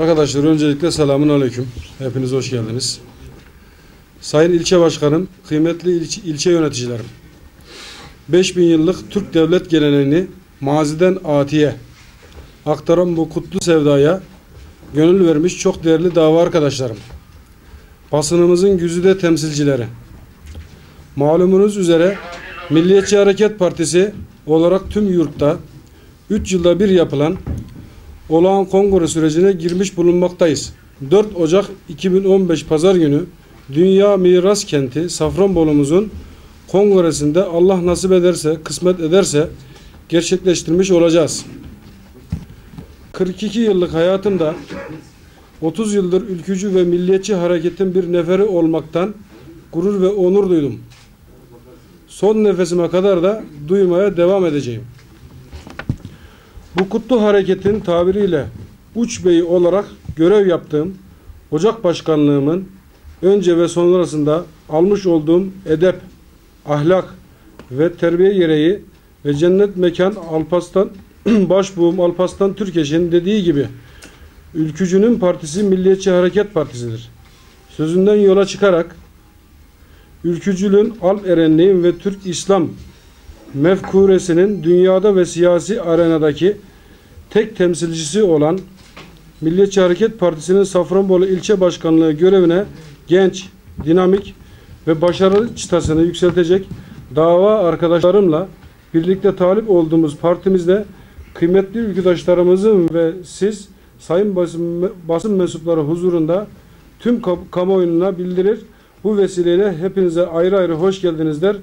Arkadaşlar öncelikle selamun aleyküm. Hepiniz hoş geldiniz. Sayın ilçe başkanım, kıymetli ilçe, ilçe yöneticilerim. 5000 yıllık Türk devlet geleneğini maziden atiye aktaran bu kutlu sevdaya gönül vermiş çok değerli dava arkadaşlarım. Basınımızın güzide temsilcileri. Malumunuz üzere Milliyetçi Hareket Partisi olarak tüm yurtta 3 yılda bir yapılan olağan kongre sürecine girmiş bulunmaktayız. 4 Ocak 2015 Pazar günü Dünya Miras Kenti Safranbolu'muzun kongresinde Allah nasip ederse, kısmet ederse gerçekleştirmiş olacağız. 42 yıllık hayatımda 30 yıldır ülkücü ve milliyetçi hareketin bir neferi olmaktan gurur ve onur duydum. Son nefesime kadar da duymaya devam edeceğim. Bu kutlu hareketin tabiriyle uç beyi olarak görev yaptığım Ocak Başkanlığımın önce ve sonrasında almış olduğum edep, ahlak ve terbiye gereği ve cennet mekan Alpaslan başbuğum Alpaslan Türkeş'in dediği gibi ülkücünün partisi Milliyetçi Hareket Partisi'dir. Sözünden yola çıkarak ülkücülüğün Alp Erenliğin ve Türk İslam mefkuresinin dünyada ve siyasi arenadaki tek temsilcisi olan Milliyetçi Hareket Partisi'nin Safranbolu ilçe başkanlığı görevine genç, dinamik ve başarılı çıtasını yükseltecek dava arkadaşlarımla birlikte talip olduğumuz partimizde kıymetli ülküdaşlarımızın ve siz sayın basın, basın mensupları huzurunda tüm kamuoyuna bildirir. Bu vesileyle hepinize ayrı ayrı hoş geldiniz der.